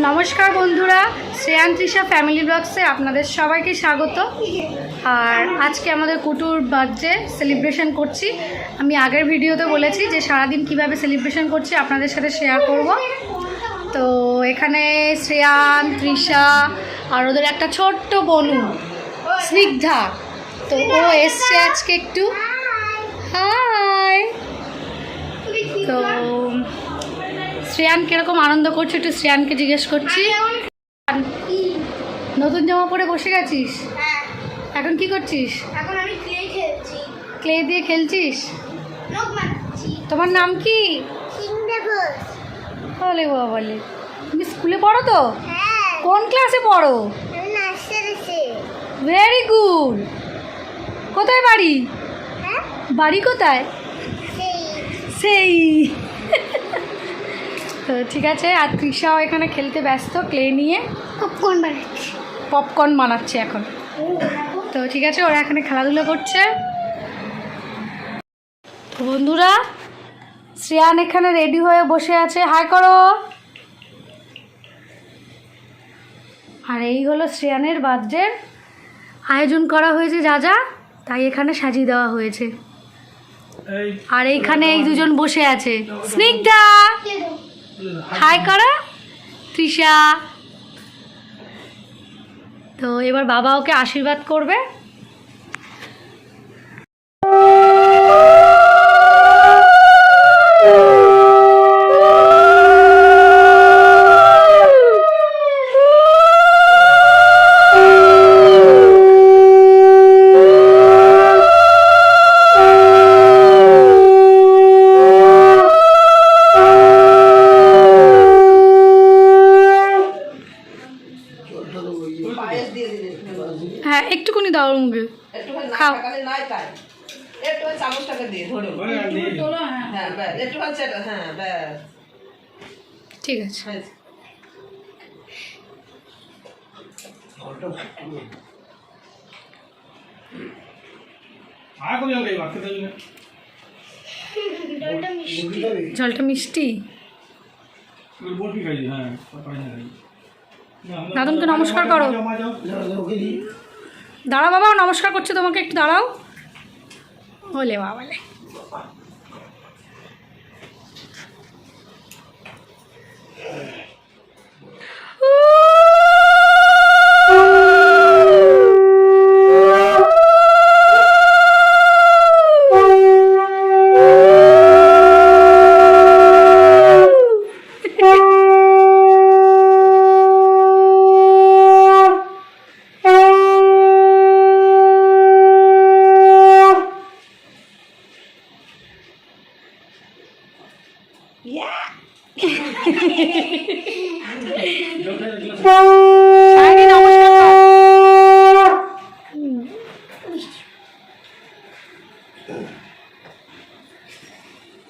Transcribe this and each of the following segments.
নমস্কার বন্ধুরা শ্রেয়ান তৃষা ফ্যামিলি ব্লগসে আপনাদের সবাইকে স্বাগত। আর আজকে আমাদের কুটুর বার্থডে সেলিব্রেশন করছি। আমি আগের ভিডিওতে বলেছি যে সারাদিন কীভাবে সেলিব্রেশন করছি, আপনাদের সাথে শেয়ার করব। তো এখানে শ্রেয়ান তৃষা আর ওদের একটা ছোট্ট বনু, স্নিগ্ধা। তো ও এসছে আজকে একটু। হাই তো শ্রেয়ান কীরকম আনন্দ করছে একটু শ্রেয়ানকে জিজ্ঞেস করছি। নতুন জামা পরে বসে গেছিস? এখন কি করছিস? এখন আমি ক্লে খেলছি। ক্লে দিয়ে খেলছিস? তোমার নাম কি? বলে বলে তুমি স্কুলে পড়ো তো? হ্যাঁ। কোন ক্লাসে পড়ো? ভেরি গুড কোথায় বাড়ি? হ্যাঁ? বাড়ি কোথায়? সেই। তো ঠিক আছে আর তৃষাও এখানে খেলতে ব্যস্ত ক্লে নিয়ে। পপকর্ন বানাচ্ছি। পপকর্ন বানাচ্ছে এখন। তো ঠিক আছে ওরা এখানে খেলাধুলো করছে। তো বন্ধুরা শ্রেয়ান এখানে রেডি হয়ে বসে আছে। হাই করো। আর এই হলো শ্রেয়ানের বার্থডের আয়োজন করা হয়েছে যা যা তাই এখানে সাজিয়ে দেওয়া হয়েছে। আর এইখানে এই দুজন বসে আছে। স্নিগ্ধা! হাই করো তৃষা তো এবার বাবা ওকে আশীর্বাদ করবে। একটুখানি না খাও। থাকালে নাই তাই। একটুখানি চামচটাকে দিয়ে ধরো। হ্যাঁ ব্যাস একটুখানি চেটা হ্যাঁ ব্যাস। ঠিক আছে। হয়েছে। জলটা মিষ্টি। হ্যাঁ দাদুনকে নমস্কার করো। দাঁড়াও বাবা নমস্কার করছে তোমাকে একটু দাঁড়াও। বলে সায়নী নমস্কার কর।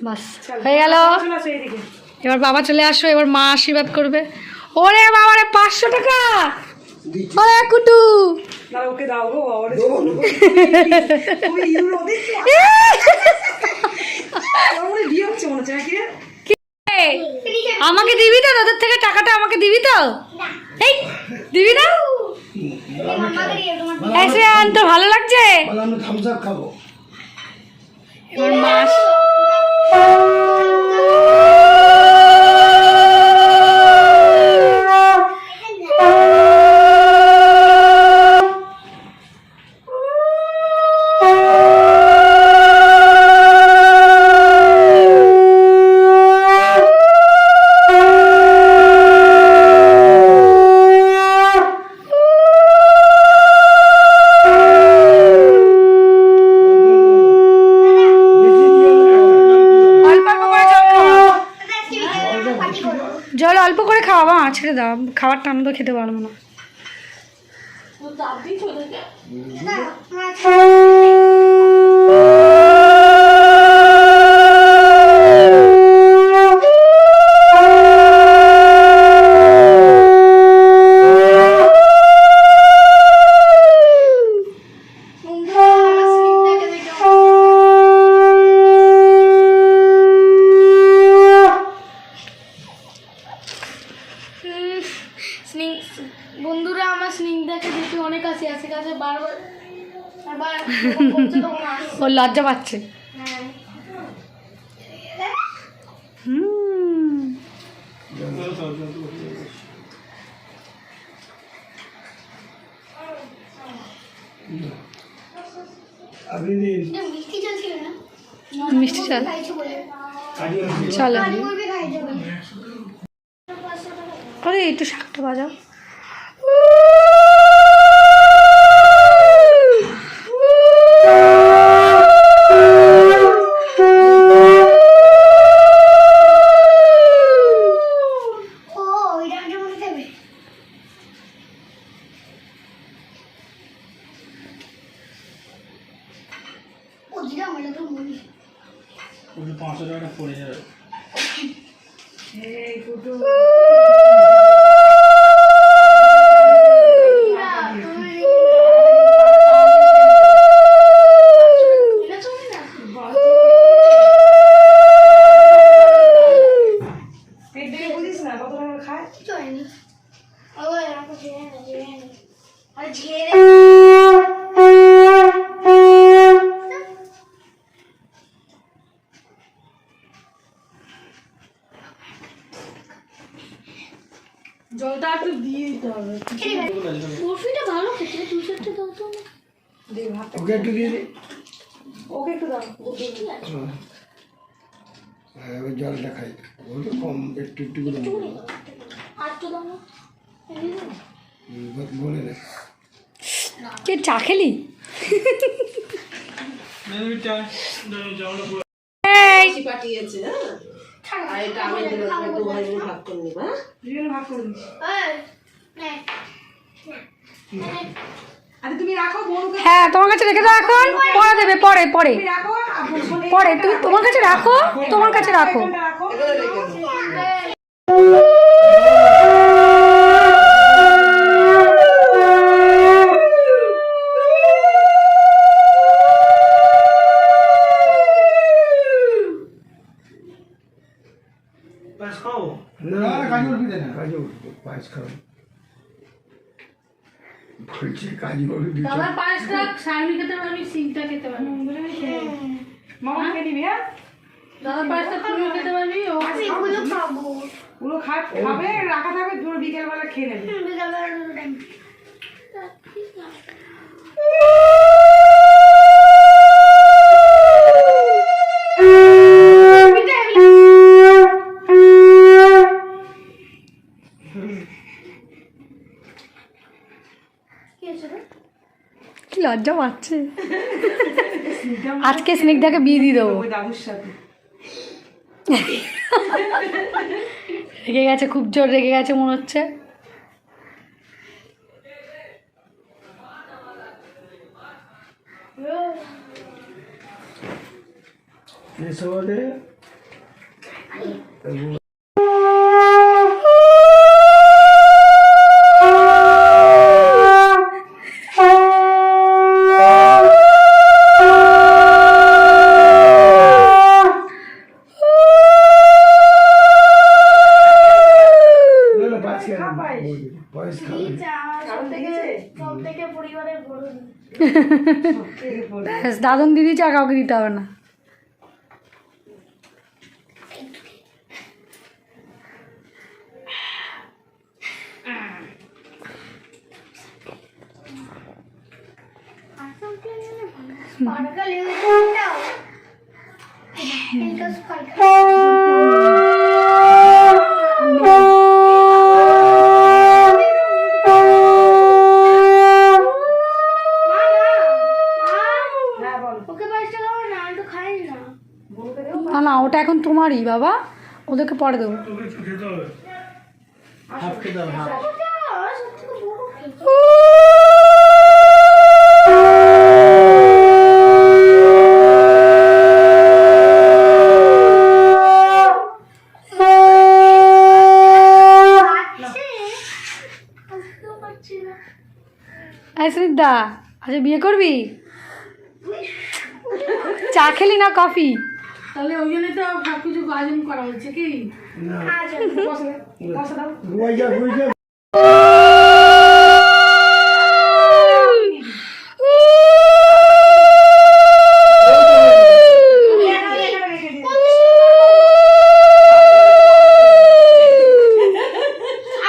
বাস হয়ে গেল। এবার বাবা চলে আসো এবার মা আশীর্বাদ করবে। ওরে বাবা রে পাঁচশো টাকা! ওরে কুটু! ওকে দাও গো ওরে আমাকে দিবি তো? তোদের থেকে টাকাটা আমাকে দিবি তো? এই দিবি না? এসে শ্রেয়ান, তোর ভালো লাগছে? এবার মাস। খাওয়া দাও খাবারটা আমি তো খেতে পারব না। লজ্জা পাচ্ছে। মিষ্টি চল। চলো। আরে একটু শাকটা বাজাও। ও দিদা আমার তো মনে ওকে পাঁচশো টাকাটা পড়ে যাবে। পেট দেখে বুঝিস না কত টাকা খায় আর ঝেড়ে জলটা একটু দিয়ে দিতে হবে বরফিটা ভালো খেতে দু চারটে দাও তো। ওকে একটু দিয়ে ওকে একটু দাও হ্যাঁ, এবার জলটা খাই। ওটা কম একটু একটু করে না। বলে দে। কে চা খেলি? পাঠিয়েছে হ্যাঁ। আর এটা আমি ভাগ করে নিব হ্যাঁ ভাগ করে নিব হ্যাঁ তোমার কাছে রেখে দাও এখন। পরে দেবে পরে পরে। পরে তুমি তোমার কাছে রাখো তোমার কাছে রাখো। না কাজু উঠবি না কাজু উঠবো পায়েস বলছি বাবু উঠবি দাদার পায়েসটা সায়নি খেতে পারবি সিংটা খেতে পারবি মামা খেয়ে নিবি হ্যাঁ? দাদা পায়েসটা তুমিও খেতে পারবি ও এগুলো খাব। ওগুলো খা- খাবে রাখা থাকবে দুটো বিকেলবেলা খেয়ে নেবে। বিকালবেলা লজ্জা পাচ্ছে। আজকে স্নিগ্ধাকে বিয়ে দিয়ে দেবো। দাদুর সাথে। রেগে গেছে খুব জোর রেগে গেছে মনে হচ্ছে। এসে ব্যাস দাদন দিদি চা কাউকে দিতে হবে না পাড়কা লেগে যাও এটা পাড়কা হ্যাঁ বল ওকে পাঁচটা খাব না আমি তো খাই না বলতে দেবো না না ওটা এখন তোমারই বাবা ওদেরকে পরে দেবো তোকে একটু খেতে হবে হাফ খেতে হবে হাফ সব থেকে বড় খেয়ে হ্যাঁ স্নিগ্ধা আচ্ছা বিয়ে করবি? চা খেলি না কফি? তাহলে ওই জন্যই তো আয়োজন করা হচ্ছে কি না কষা দাও কষা দাও গুয়াই যা গুয়াই যা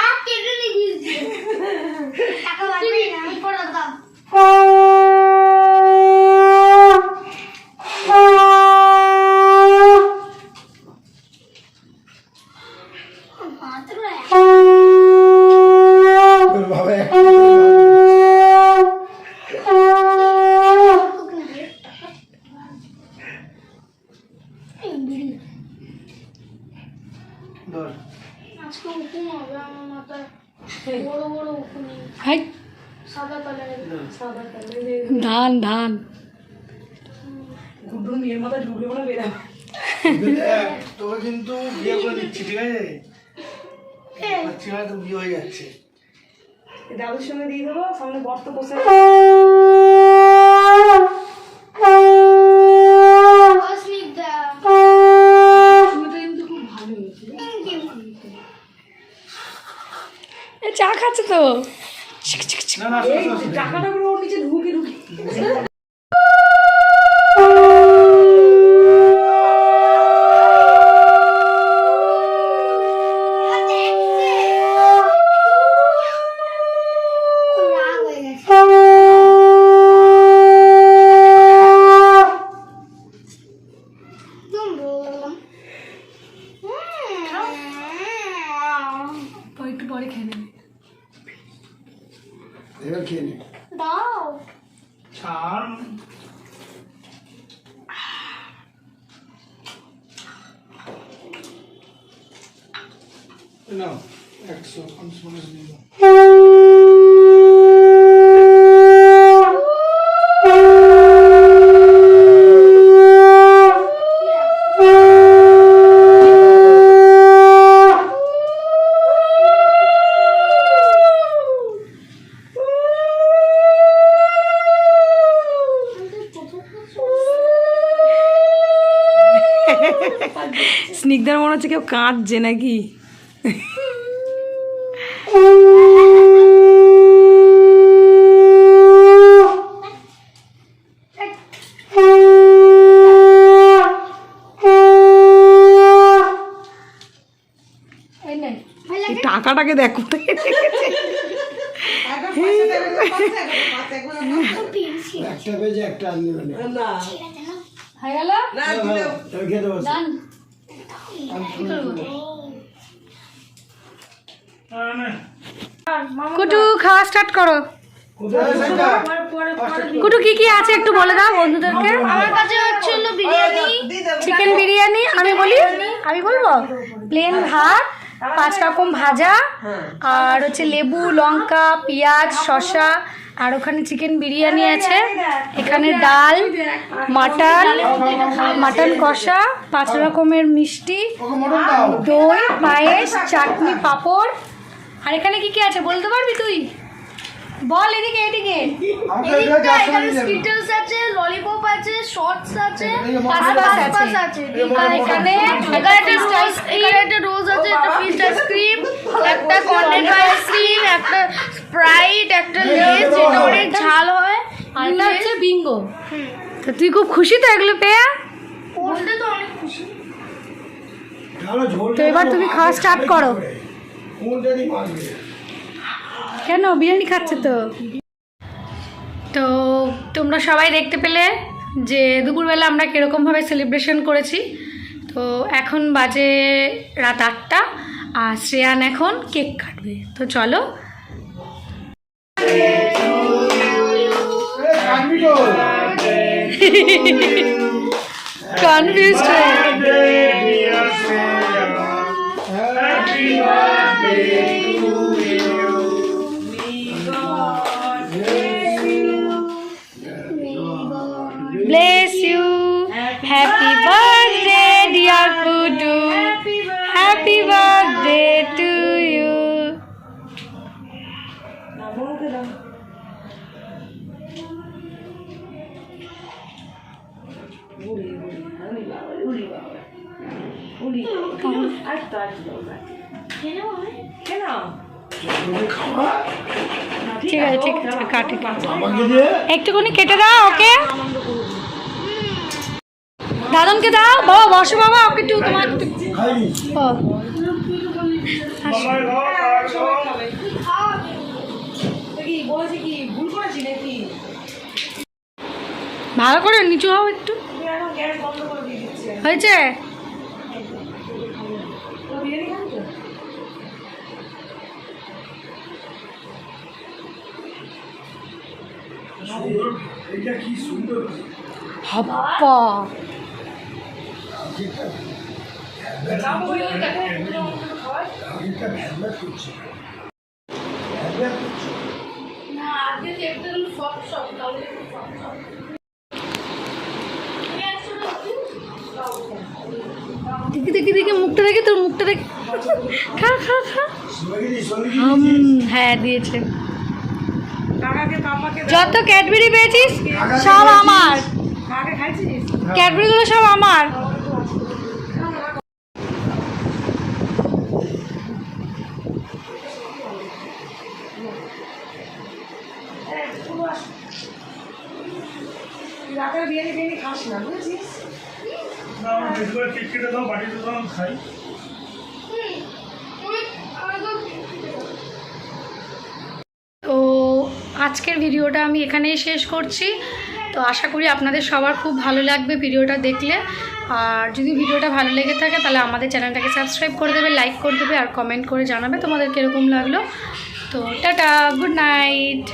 আর কেটে নিয়ে টাকা বাড়বে না পড়া দাও মাত্র তোর বাবা এক ধর আজকে উকুন হবে আমার মাথায় বড় বড় উকুন হাই সাদা কালারের সাদা ধান। ধান তোকে কিন্তু বিয়ে করে দিচ্ছি ঠিক আছে? তো বিয়ে হয়ে যাচ্ছে। দাদুর সঙ্গে দিয়ে দেবো সামনে গর্ত বসে অস্মিতা। চা খাচ্ছে তো না না শোনো, শোনো, শোনো। টাকাটা করে ওর নিচে ঢুকে ঢুকে রাগ হয়ে গেছে একদম বললাম একটু পরে খেয়ে নেবে এবার খেয়ে নে দাও ছাড় নাও একশো পঞ্চাশ পঞ্চাশ দিয়ে দাও স্নিগ্ধার মনে হচ্ছে কেউ কাঁদছে নাকি। টাকাটাকে দেখ একটা পেয়েছে একটা আর নেবে না। হয়ে গেল না খেতে। কুটু খাওয়া স্টার্ট করো। কুটু কি কি আছে একটু বলে দাও বন্ধুদেরকে? আমার কাছে হচ্ছে বিরিয়ানি। চিকেন বিরিয়ানি আমি বলি আমি বলব? প্লেন ভাত পাঁচ রকম ভাজা আর হচ্ছে লেবু লঙ্কা পেঁয়াজ শশা আর ওখানে চিকেন বিরিয়ানি আছে। এখানে ডাল মাটন মাটন কষা পাঁচ রকমের মিষ্টি দই পায়েস চাটনি পাপড়। আর এখানে কি কি আছে বলতে পারবি তুই? বল এদিকে এদিকে। এদিকটা এখানে স্কিটলস আছে ললিপপ আছে শর্টস আছে পাসপাস আছে। এখানে একটা রোজ এখানে একটা রোজ আছে একটা ফিস্ট আইসক্রিম একটা কর্নেট আইসক্রিম একটা স্প্রাইট একটা লেস যেটা অনেক ঝাল হয়। আর এটা হচ্ছে বিঙ্গো তো তুই খুব খুশি তো এগুলো পেয়ে? বলতে তো অনেক খুশি। তো এবার তুমি খাওয়া স্টার্ট করো। কোনটা দিয়ে মারবে। কেন? বিরিয়ানি খাচ্ছে তো। তো তোমরা সবাই দেখতে পেলে যে দুপুরবেলা আমরা কীরকমভাবে সেলিব্রেশন করেছি। তো এখন বাজে রাত আটটা, আর শ্রেয়ান এখন কেক কাটবে। তো চলো। Confuse bless birthday to you ঠিক আছে ঠিক আছে কাটে একটুখানি কেটে দাও ওকে। দাদনকে দাও বাবা বসো বাবা ওকে একটু তোমার একটু খাইনি ও। আসো। কি বলেছি কি ভুল করে নিচু হও একটু। হয়েছে? হপ্পা। করছে। করছে। না আজকে একদম সব দেখি দেখি দেখি মুখটা দেখি তোর মুখটা দেখি। খা খা খা। হ্যাঁ দিয়েছে। যত ক্যাডবেরি পেয়েছিস সব আমার। ক্যাডবেরিগুলো সব আমার। রাতের বিরিয়ানি বিরিয়ানি খাস না বুঝেছিস? খাই। তো আজকের ভিডিওটা আমি এখানেই শেষ করছি। তো আশা করি আপনাদের সবার খুব ভালো লাগবে ভিডিওটা দেখলে। আর যদি ভিডিওটা ভালো লেগে থাকে তাহলে আমাদের চ্যানেলটাকে সাবস্ক্রাইব করে দেবে লাইক করে দেবে আর কমেন্ট করে জানাবে তোমাদের কীরকম লাগল। তো টাটা গুড নাইট।